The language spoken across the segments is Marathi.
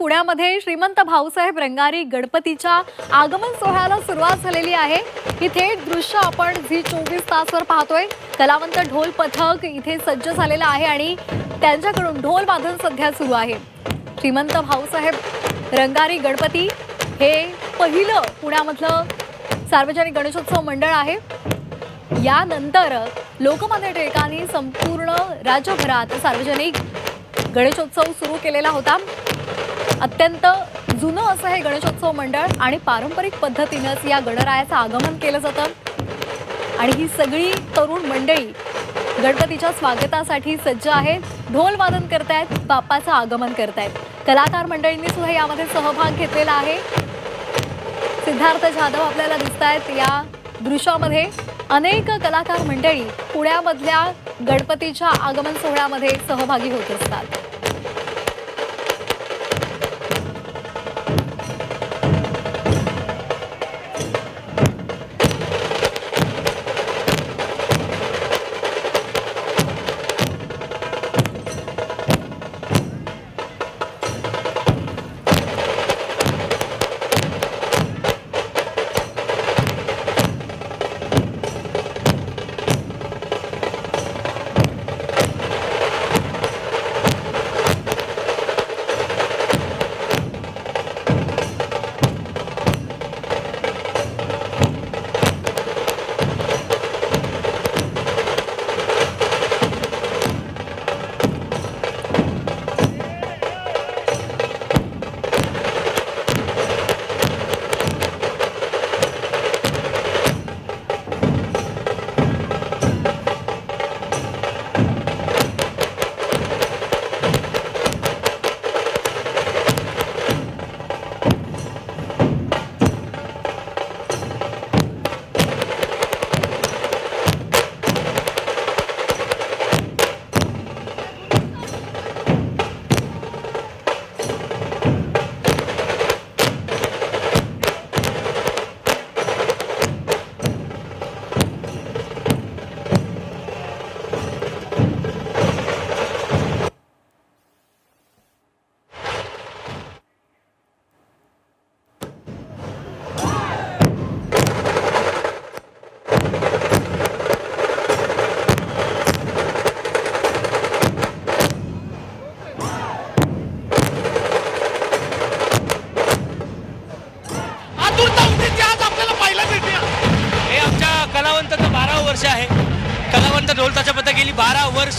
पुण्यामध्ये श्रीमंत भाऊसाहेब रंगारी गणपतीच्या आगमन सोहळ्याला सुरुवात झालेली आहे. ही थेट दृश्य आपण झी चोवीस तासवर पाहतोय. कलावंत ढोल पथक इथे सज्ज झालेलं आहे आणि त्यांच्याकडून ढोल वादन सध्या सुरू आहे. श्रीमंत भाऊसाहेब रंगारी गणपती हे पहिलं पुण्यामधलं सार्वजनिक गणेशोत्सव मंडळ आहे. यानंतर लोकमान्य टिळकांनी संपूर्ण राज्यभरात सार्वजनिक गणेशोत्सव सुरू केलेला होता. अत्यंत जुनं असं हे गणेशोत्सव मंडळ आणि पारंपरिक पद्धतीनंच या गणरायाचं आगमन केलं जातं. आणि ही सगळी तरुण मंडळी गणपतीच्या स्वागतासाठी सज्ज आहेत. ढोल वादन करतायत बाप्पाचं आगमन करतायत. कलाकार मंडळींनी सुद्धा यामध्ये सहभाग घेतलेला आहे. सिद्धार्थ जाधव आपल्याला दिसत आहेत या दृश्यामध्ये. अनेक कलाकार मंडळी पुण्यामधल्या गणपतीच्या आगमन सोहळ्यामध्ये सहभागी होत असतात. वर्ष आहे. कलावंत ढोलताच्या पद्धत गेली बारा वर्ष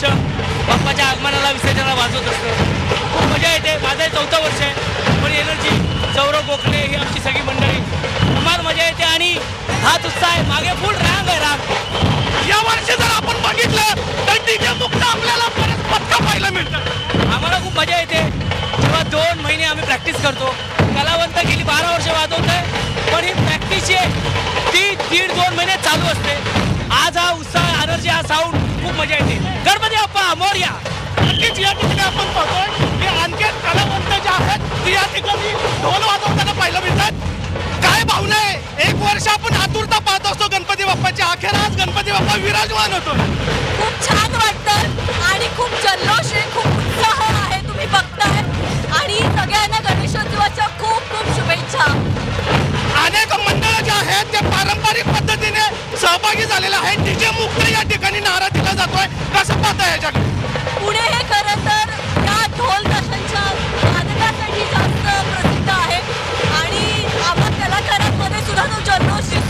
बाप्पाच्या आगमनाला विसर्जनाला वाजवत असतो. खूप मजा येते. माझं हे चौथं वर्ष आहे. पण एनर्जी सौरव गोखले ही आमची सगळी मंडळी. धमाल मजा येते आणि हाच उत्साह आहे. मागे फुल रांग आहे रांग. या वर्षी जर आपण बघितलं तर डीजे मुक्त आपल्याला बरेच पथकं पाहायला मिळतात. आम्हाला खूप मजा येते. जेव्हा दोन महिने आम्ही प्रॅक्टिस करतो. कलावंत गेली बारा वर्ष वाजवत आहे पण ही प्रॅक्टिस जी आहे या ठिकाणी आपण पाहतोय की आणखी कलावंत जे आहेत ते या ठिकाणी ढोल वाजवताना पाहायला मिळतात. काय भावना आहे? एक वर्ष आपण आतुरता पाहत असतो गणपती बाप्पाची. अखेर आज गणपती बाप्पा विराजमान होतो खूप छान वाटतं आणि खूप जल्लोष आहे खूप उत्साह आहे तुम्ही बघताय. आणि सगळ्यांना गणेशोत्सवाच्या खूप खूप शुभेच्छा. अनेक मंडळ जे आहेत ते पारंपरिक पद्धतीने सहभागी झालेले आहेत. डीजे मुक्त या ठिकाणी नारा दिला जातोय. कसं पाहता याच्याकडे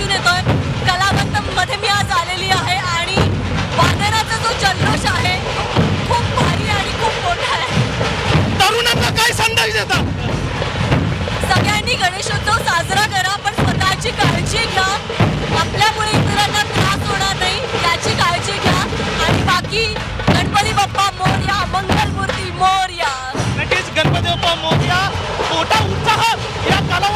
दिसून येतोय. कलावंतमध्ये मी आज आलेली आहे आणि वादनाचा जो जल्लोष आहे खूप भारी आणि खूप मोठा आहे. तरुणांना काय संदेश देतात? सगळ्यांनी गणेशोत्सव साजरा करा पण स्वतःची काळजी घ्या. आपल्यामुळे इतरांना त्रास होणार नाही याची काळजी घ्या. आणि बाकी गणपती बाप्पा मोरया मंगलमूर्ती मोरया. नक्कीच गणपती बाप्पा मोरया मोठा उत्साह या कलावंतांच्या